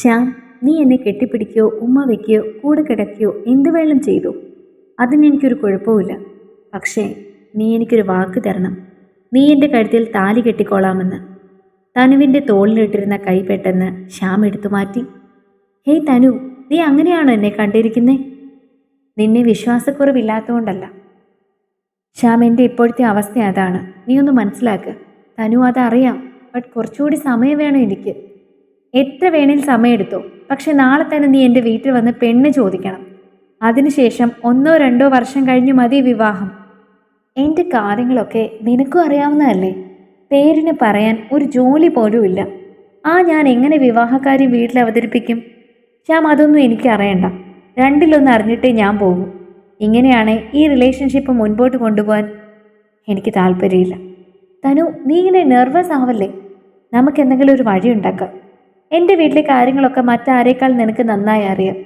ശ്യാം നീ എന്നെ കെട്ടിപ്പിടിക്കുകയോ ഉമ്മ വയ്ക്കുകയോ കൂടെ കിടക്കുകയോ എന്ത് വേണം ചെയ്തു? അതിന് എനിക്കൊരു കുഴപ്പവുമില്ല. പക്ഷേ നീ എനിക്കൊരു വാക്ക് തരണം. നീ എന്റെ കഴുത്തിൽ താലി കെട്ടിക്കോളാമെന്ന്. തനുവിന്റെ തോളിലിട്ടിരുന്ന കൈ പെട്ടെന്ന് ശ്യാം എടുത്തു മാറ്റി. ഹേയ് തനു നീ അങ്ങനെയാണോ എന്നെ കണ്ടിരിക്കുന്നേ? നിന്നെ വിശ്വാസക്കുറവില്ലാത്തതുകൊണ്ടല്ല ശ്യാം എന്റെ ഇപ്പോഴത്തെ അവസ്ഥ അതാണ്. നീ ഒന്ന് മനസ്സിലാക്ക്. തനു അതറിയാം ബട്ട് കുറച്ചുകൂടി സമയം വേണം എനിക്ക്. എത്ര വേണേൽ സമയമെടുത്തോ പക്ഷെ നാളെ തന്നെ നീ എന്റെ വീട്ടിൽ വന്ന് പെണ്ണ് ചോദിക്കണം. അതിനുശേഷം ഒന്നോ രണ്ടോ വർഷം കഴിഞ്ഞു മതി വിവാഹം. എന്റെ കാര്യങ്ങളൊക്കെ നിനക്കും അറിയാവുന്നതല്ലേ? പേരിന് പറയാൻ ഒരു ജോലി പോലും ഇല്ല. ആ ഞാൻ എങ്ങനെ വിവാഹക്കാരി വീട്ടിൽ അവതരിപ്പിക്കും? ഞാൻ അതൊന്നും എനിക്കറിയണ്ട രണ്ടിലൊന്ന് അറിഞ്ഞിട്ടേ ഞാൻ പോകും. ഇങ്ങനെയാണ് ഈ റിലേഷൻഷിപ്പ് മുൻപോട്ട് കൊണ്ടുപോകാൻ എനിക്ക് താല്പര്യമില്ല. തനു നീ ഇങ്ങനെ നെർവസ് ആവല്ലേ? നമുക്ക് എന്തെങ്കിലും ഒരു വഴി ഉണ്ടാക്കാം. എന്റെ വീട്ടിലെ കാര്യങ്ങളൊക്കെ മറ്റാരേക്കാൾ നിനക്ക് നന്നായി അറിയാം.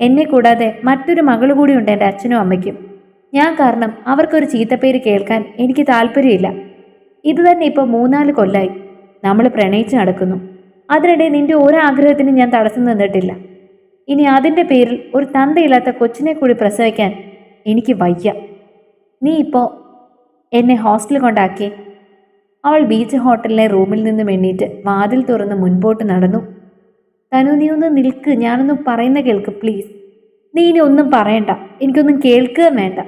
എന്നെ കൂടാതെ മറ്റൊരു മകൾ കൂടിയുണ്ട് എന്റെ അച്ഛനും അമ്മയ്ക്കും. ഞാൻ കാരണം അവർക്കൊരു ചീത്തപ്പേര് കേൾക്കാൻ എനിക്ക് താല്പര്യമില്ല. ഇത് തന്നെ ഇപ്പോൾ മൂന്നാൽ കൊല്ലായി. നമ്മൾ പ്രണയിച്ച് നടക്കുന്നു. അതിനിടെ നിന്റെ ഒരാഗ്രഹത്തിനും ഞാൻ തടസ്സം നിന്നിട്ടില്ല. ഇനി അതിന്റെ പേരിൽ ഒരു തന്തയില്ലാത്ത കൊച്ചിനെ കൂടി പ്രസവിക്കാൻ എനിക്ക് വയ്യ. നീ ഇപ്പോൾ എന്നെ ഹോസ്റ്റലിൽ കൊണ്ടാക്കി അവൾ ബീച്ച് ഹോട്ടലിലെ റൂമിൽ നിന്ന് എണ്ണീറ്റ് വാതിൽ തുറന്ന് മുൻപോട്ട് നടന്നു. തനു നീ ഒന്ന് നിൽക്ക്. ഞാനൊന്നും പറയുന്ന കേൾക്ക് പ്ലീസ്. നീ ഇനി ഒന്നും പറയണ്ട. എനിക്കൊന്നും കേൾക്കുക വേണ്ട.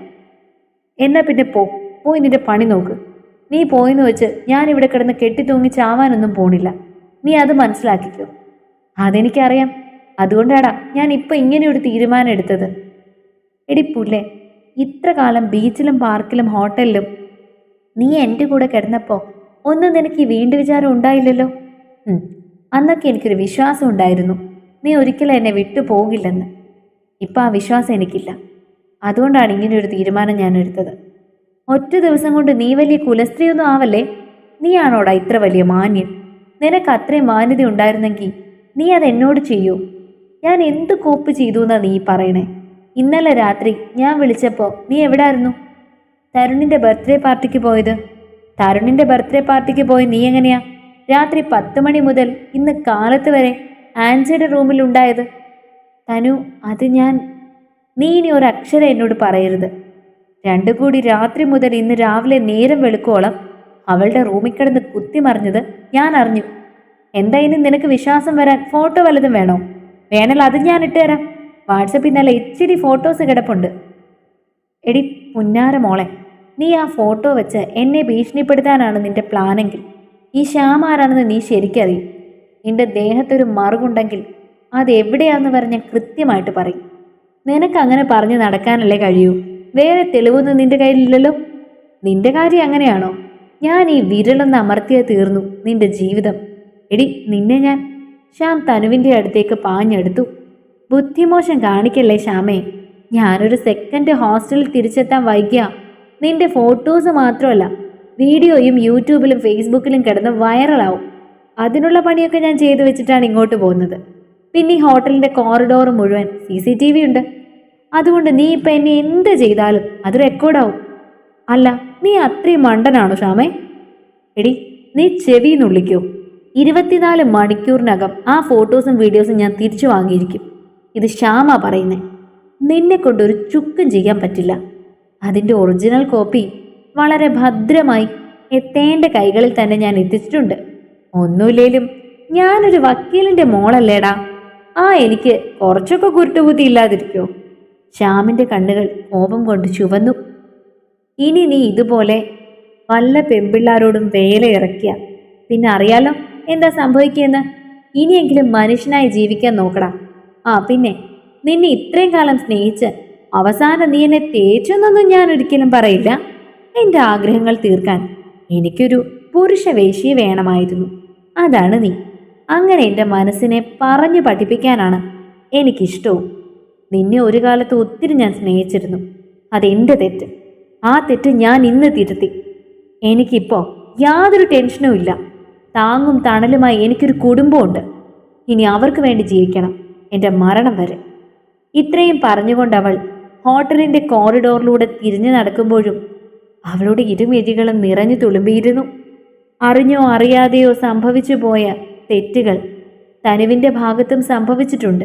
എന്നാ പിന്നെ പോ. പോയി നിന്റെ പണി നോക്ക്. നീ പോയെന്ന് വെച്ച് ഞാൻ ഇവിടെ കിടന്ന് കെട്ടിത്തൂങ്ങി ചാവാനൊന്നും പോണില്ല. നീ അത് മനസ്സിലാക്കിക്കോ. അതെനിക്കറിയാം. അതുകൊണ്ടാടാ ഞാൻ ഇപ്പം ഇങ്ങനെ ഒരു തീരുമാനം എടുത്തത്. എടി പുല്ലേ ഇത്ര കാലം ബീച്ചിലും പാർക്കിലും ഹോട്ടലിലും നീ എന്റെ കൂടെ കിടന്നപ്പോൾ ഒന്നും നിനക്ക് ഈ വീണ്ടും വിചാരം ഉണ്ടായില്ലല്ലോ? അന്നൊക്കെ എനിക്കൊരു വിശ്വാസം ഉണ്ടായിരുന്നു. നീ ഒരിക്കലും എന്നെ വിട്ടു പോകില്ലെന്ന്. ഇപ്പം ആ വിശ്വാസം എനിക്കില്ല. അതുകൊണ്ടാണ് ഇങ്ങനെ ഒരു തീരുമാനം ഞാൻ എടുത്തത് ഒറ്റ ദിവസം കൊണ്ട് നീ വലിയ കുലസ്ത്രീയൊന്നും ആവല്ലേ? നീയാണോടാ ഇത്ര വലിയ മാന്യൻ? നിനക്ക് അത്രയും മാന്യത ഉണ്ടായിരുന്നെങ്കിൽ നീ അത് എന്നോട് ചെയ്യൂ. ഞാൻ എന്ത് കോപ്പ് ചെയ്തു എന്നാ നീ പറയണേ? ഇന്നലെ രാത്രി ഞാൻ വിളിച്ചപ്പോൾ നീ എവിടായിരുന്നു? തരുണിന്റെ ബർത്ത്ഡേ പാർട്ടിക്ക് പോയത്? തരുണിന്റെ ബർത്ത്ഡേ പാർട്ടിക്ക് പോയി നീ എങ്ങനെയാ? രാത്രി പത്ത് മണി മുതൽ ഇന്ന് കാലത്ത് വരെ ആൻസിയുടെ റൂമിൽ ഉണ്ടായത്. തനു അത് ഞാൻ നീ ഇനി ഒരു അക്ഷരം എന്നോട് പറയരുത്. രണ്ടു കൂടി രാത്രി മുതൽ ഇന്ന് രാവിലെ നേരം വെളുക്കോളം അവളുടെ റൂമിൽ കിടന്ന് കുത്തിമറിഞ്ഞത് ഞാൻ അറിഞ്ഞു. എന്താ ഇനി നിനക്ക് വിശ്വാസം വരാൻ ഫോട്ടോ വല്ലതും വേണോ? വേണൽ അത് ഞാൻ ഇട്ടുതരാം വാട്സപ്പിൽ നല്ല ഇച്ചിരി ഫോട്ടോസ് കിടപ്പുണ്ട്. എടി പുന്നാര മോളെ. നീ ആ ഫോട്ടോ വെച്ച് എന്നെ ഭീഷണിപ്പെടുത്താനാണ് നിന്റെ പ്ലാനെങ്കിൽ. ഈ ശ്യാം ആരാണെന്ന് നീ ശരിക്കറിയും നിന്റെ ദേഹത്തൊരു മറുകുണ്ടെങ്കിൽ അത് എവിടെയാണെന്ന് പറഞ്ഞ് കൃത്യമായിട്ട് പറയും. നിനക്ക് അങ്ങനെ പറഞ്ഞു നടക്കാനല്ലേ കഴിയൂ. വേറെ തെളിവൊന്നും നിന്റെ കയ്യിലില്ലല്ലോ? നിന്റെ കാര്യം അങ്ങനെയാണോ? ഞാൻ ഈ വിരലൊന്ന് അമർത്തിയ തീർന്നു നിന്റെ ജീവിതം. എടി നിന്നെ ഞാൻ. ശ്യാം തനുവിന്റെ അടുത്തേക്ക് പാഞ്ഞെടുത്തു. ബുദ്ധിമോശം കാണിക്കല്ലേ ശ്യാമേ? ഞാനൊരു സെക്കൻഡ് ഹോസ്റ്റലിൽ തിരിച്ചെത്താൻ വൈകിയ. നിന്റെ ഫോട്ടോസ് മാത്രമല്ല വീഡിയോയും യൂട്യൂബിലും ഫേസ്ബുക്കിലും കിടന്ന് വൈറലാവും. അതിനുള്ള പണിയൊക്കെ ഞാൻ ചെയ്തു വെച്ചിട്ടാണ് ഇങ്ങോട്ട് പോകുന്നത്. പിന്നെ ഈ ഹോട്ടലിന്റെ കോറിഡോർ മുഴുവൻ സി സി ടി വി ഉണ്ട്. അതുകൊണ്ട് നീ ഇപ്പം എന്നെ എന്ത് ചെയ്താലും അത് റെക്കോർഡാവും അല്ല നീ അത്രയും മണ്ടനാണോ ഷാമേ എടി നീ ചെവി നുള്ളിക്കോ ഇരുപത്തിനാല് മണിക്കൂറിനകം ആ ഫോട്ടോസും വീഡിയോസും ഞാൻ തിരിച്ചു വാങ്ങിയിരിക്കും. ഇത് ശ്യാമ പറയുന്നേ. നിന്നെ കൊണ്ടൊരു ചുക്കും ചെയ്യാൻ പറ്റില്ല. അതിന്റെ ഒറിജിനൽ കോപ്പി വളരെ ഭദ്രമായി എത്തേണ്ട കൈകളിൽ തന്നെ ഞാൻ എത്തിച്ചിട്ടുണ്ട്. ഒന്നുമില്ലേലും ഞാനൊരു വക്കീലിന്റെ മോളല്ലേടാ. ആ എനിക്ക് കുറച്ചൊക്കെ കുരുട്ടുബുദ്ധി ഇല്ലാതിരിക്കോ? ശ്യാമിന്റെ കണ്ണുകൾ കോപം കൊണ്ട് ചുവന്നു. ഇനി നീ ഇതുപോലെ വല്ല പെമ്പിള്ളാരോടും വേല ഇറക്കിയ. പിന്നെ അറിയാലോ എന്താ സംഭവിക്കുകയെന്ന് ഇനിയെങ്കിലും മനുഷ്യനായി ജീവിക്കാൻ നോക്കടാ. ആ പിന്നെ നിന്നെ ഇത്രയും കാലം സ്നേഹിച്ച് അവസാനം നീ എന്നെ തേച്ചെന്നൊന്നും ഞാൻ ഒരിക്കലും പറയില്ല. എന്റെ ആഗ്രഹങ്ങൾ തീർക്കാൻ എനിക്കൊരു പുരുഷ വേശ്യ വേണമായിരുന്നു. അതാണ് നീ. അങ്ങനെ എന്റെ മനസ്സിനെ പറഞ്ഞു പഠിപ്പിക്കാനാണ് എനിക്കിഷ്ടവും. നിന്നെ ഒരു കാലത്ത് ഒത്തിരി ഞാൻ സ്നേഹിച്ചിരുന്നു. അതെന്റെ തെറ്റ്. ആ തെറ്റ് ഞാൻ ഇന്ന് തിരുത്തി. എനിക്കിപ്പോൾ യാതൊരു ടെൻഷനും ഇല്ല. താങ്ങും തണലുമായി എനിക്കൊരു കുടുംബമുണ്ട് ഇനി അവർക്ക് വേണ്ടി ജീവിക്കണം. എന്റെ മരണം വരെ. ഇത്രയും പറഞ്ഞുകൊണ്ട് അവൾ ഹോട്ടലിന്റെ കോറിഡോറിലൂടെ തിരിഞ്ഞു നടക്കുമ്പോഴും അവളുടെ ഇരുമിഴികളും നിറഞ്ഞു തുളുമ്പിയിരുന്നു. അറിഞ്ഞോ അറിയാതെയോ സംഭവിച്ചു പോയ തെറ്റുകൾ തനുവിന്റെ ഭാഗത്തും സംഭവിച്ചിട്ടുണ്ട്.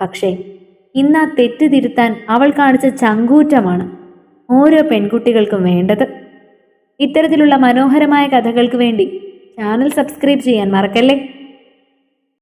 പക്ഷേ ഇന്ന് ആ തെറ്റ് തിരുത്താൻ അവൾ കാണിച്ച ചങ്കൂറ്റമാണ് ഓരോ പെൺകുട്ടികൾക്കും വേണ്ടത്. ഇത്തരത്തിലുള്ള മനോഹരമായ കഥകൾക്ക് വേണ്ടി ചാനൽ സബ്സ്ക്രൈബ് ചെയ്യാൻ മറക്കല്ലേ?